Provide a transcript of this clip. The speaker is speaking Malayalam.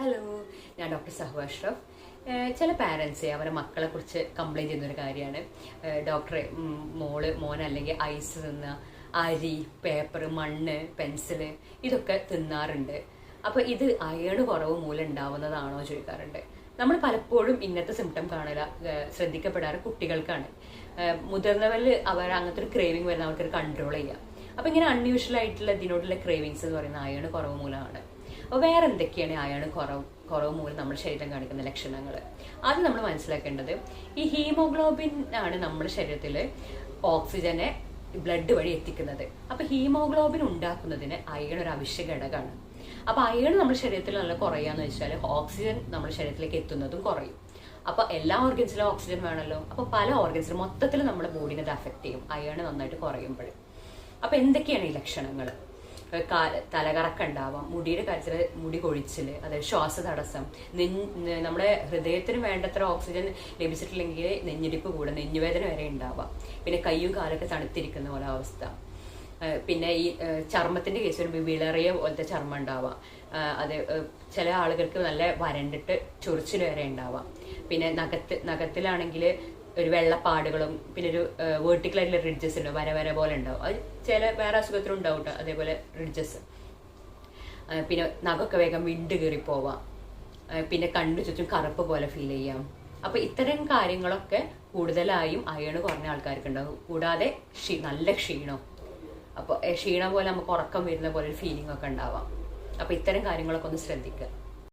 ഹലോ ഞാൻ ഡോക്ടർ സഹു അഷ്റഫ് ചില പാരൻസ് അവരുടെ മക്കളെ കുറിച്ച് കംപ്ലൈന്റ് ചെയ്യുന്ന ഒരു കാര്യമാണ്. ഡോക്ടറെ മോൾ മോൻ അല്ലെങ്കിൽ ഐസ് തിന്ന അരി പേപ്പർ മണ്ണ് പെൻസിൽ ഇതൊക്കെ തിന്നാറുണ്ട്. അപ്പോൾ ഇത് അയണ് കുറവ് മൂലം ഉണ്ടാവുന്നതാണോ ചോദിക്കാറുണ്ട്. നമ്മൾ പലപ്പോഴും ഇന്നത്തെ സിംറ്റം ഏഹ് ശ്രദ്ധിക്കപ്പെടാറ് കുട്ടികൾക്കാണ്. മുതിർന്നവരിൽ അവർ അങ്ങനത്തെ ഒരു ക്രേവിങ് വരുന്ന അവർക്കൊരു കൺട്രോൾ ചെയ്യാം. അപ്പൊ ഇങ്ങനെ അൺയൂഷ്വൽ ആയിട്ടുള്ള ഇതിനോടുള്ള ക്രേവിങ്സ് എന്ന് പറയുന്ന അയണ് കുറവ് മൂലമാണ്. അപ്പോൾ വേറെ എന്തൊക്കെയാണ് അയാൾ കുറവ്? കുറവ് മൂലം നമ്മുടെ ശരീരം കാണിക്കുന്ന ലക്ഷണങ്ങൾ അത് നമ്മൾ മനസ്സിലാക്കേണ്ടത് ഈ ഹീമോഗ്ലോബിൻ ആണ് നമ്മുടെ ശരീരത്തിൽ ഓക്സിജനെ ബ്ലഡ് വഴി എത്തിക്കുന്നത്. അപ്പൊ ഹീമോഗ്ലോബിൻ ഉണ്ടാക്കുന്നതിന് അയൺ ഒരു അവശ്യ ഘടകമാണ്. അപ്പൊ അയൺ നമ്മുടെ ശരീരത്തിൽ നല്ല കുറയാന്ന് വെച്ചാൽ ഓക്സിജൻ നമ്മുടെ ശരീരത്തിലേക്ക് എത്തുന്നതും കുറയും. അപ്പൊ എല്ലാ ഓർഗൻസിലും ഓക്സിജൻ വേണമല്ലോ അപ്പൊ പല ഓർഗൻസിലും മൊത്തത്തിൽ നമ്മുടെ ബോഡിനെ അത് അഫക്ട് ചെയ്യും. അയൺ നന്നായിട്ട് കുറയുമ്പോൾ അപ്പൊ എന്തൊക്കെയാണ് ഈ ലക്ഷണങ്ങൾ തലകറക്കം ഉണ്ടാവാം മുടിയുടെ കാര്യത്തിൽ മുടി കൊഴിച്ചിൽ അതായത് ശ്വാസ തടസ്സം നമ്മുടെ ഹൃദയത്തിന് വേണ്ടത്ര ഓക്സിജൻ ലഭിച്ചിട്ടില്ലെങ്കിൽ നെഞ്ഞിടിപ്പ് കൂടെ നെഞ്ഞുവേദന വരെ ഉണ്ടാവാം. പിന്നെ കയ്യും കാലൊക്കെ തണുത്തിരിക്കുന്ന പോലെ അവസ്ഥ. പിന്നെ ഈ ചർമ്മത്തിന്റെ കേസ് വരുമ്പോൾ വിളറിയ പോലത്തെ ചർമ്മം ഉണ്ടാവാം. അത് ചില ആളുകൾക്ക് നല്ല വരണ്ടിട്ട് ചൊറിച്ചിൽ വരെ ഉണ്ടാവാം. പിന്നെ നഖത്ത് നഖത്തിലാണെങ്കിൽ ഒരു വെള്ളപ്പാടുകളും പിന്നെ ഒരു വേർട്ടിക്കൽ ആയിട്ടുള്ള റിഡ്ജസ് ഉണ്ട് വര വര പോലെ ഉണ്ടാവും. അത് ചില വേറെ അസുഖത്തിലും ഉണ്ടാവും കേട്ടോ അതേപോലെ റിഡ്ജസ് പിന്നെ നഖമൊക്കെ വേഗം വിണ്ട് കയറി പോവാം. പിന്നെ കണ്ണു ചുറ്റും കറുപ്പ് പോലെ ഫീൽ ചെയ്യാം. അപ്പൊ ഇത്തരം കാര്യങ്ങളൊക്കെ കൂടുതലായും അയണ് കുറഞ്ഞ ആൾക്കാർക്ക് ഉണ്ടാവും കൂടാതെ നല്ല ക്ഷീണം. അപ്പോൾ ക്ഷീണം പോലെ നമുക്ക് ഉറക്കം വരുന്ന പോലെ ഒരു ഫീലിംഗ് ഒക്കെ ഉണ്ടാവാം. അപ്പൊ ഇത്തരം കാര്യങ്ങളൊക്കെ ഒന്ന് ശ്രദ്ധിക്കുക.